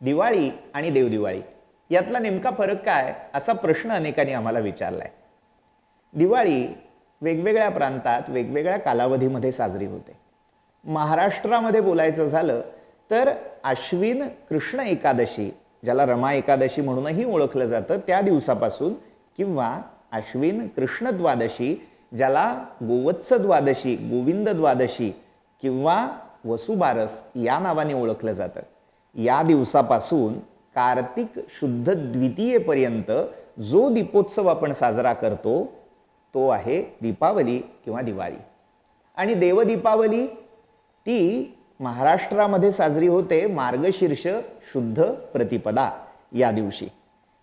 दिवाळी आणि देवदिवाळी यातला नेमका फरक काय असा प्रश्न अनेकांनी आम्हाला विचारला आहे दिवाळी वेगवेगळ्या प्रांतात वेगवेगळ्या कालावधीमध्ये साजरी होते. महाराष्ट्रामध्ये बोलायचं झालं तर आश्विन कृष्ण एकादशी ज्याला रमा एकादशी म्हणूनही ओळखलं जातं त्या दिवसापासून किंवा आश्विन कृष्ण द्वादशी ज्याला गोवत्स द्वादशी गोविंद द्वादशी किंवा वसुबारस या नावाने ओळखलं जातं. या दिवसापासून कार्तिक शुद्ध द्वितीयेपर्यंत जो दीपोत्सव आपण साजरा करतो तो आहे दीपावली किंवा दिवाळी. आणि देवदीपावली ती महाराष्ट्रामध्ये साजरी होते मार्गशीर्ष शुद्ध प्रतिपदा या दिवशी.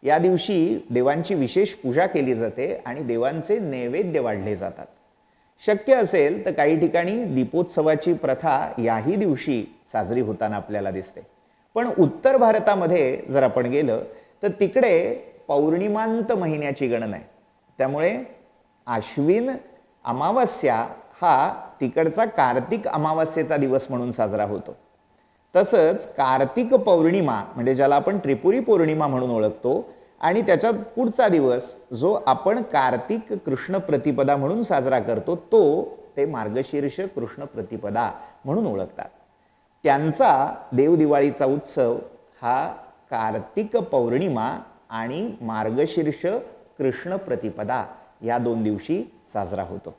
या दिवशी देवांची विशेष पूजा केली जाते आणि देवांचे नैवेद्य वाढले जातात. शक्य असेल तर काही ठिकाणी दीपोत्सवाची प्रथा याही दिवशी साजरी होताना आपल्याला दिसते. पण उत्तर भारतामध्ये जर आपण गेलं तर तिकडे पौर्णिमांत महिन्याची गणना आहे. त्यामुळे आश्विन अमावस्या हा तिकडचा कार्तिक अमावस्येचा दिवस म्हणून साजरा होतो. तसंच कार्तिक पौर्णिमा म्हणजे ज्याला आपण त्रिपुरी पौर्णिमा म्हणून ओळखतो आणि त्याच्यात पुढचा दिवस जो आपण कार्तिक कृष्ण प्रतिपदा म्हणून साजरा करतो तो ते मार्गशीर्ष कृष्ण प्रतिपदा म्हणून ओळखतात. त्यांचा देवदिवाळीचा उत्सव हा कार्तिक पौर्णिमा आणि मार्गशीर्ष कृष्ण प्रतिपदा या दोन दिवशी साजरा होतो.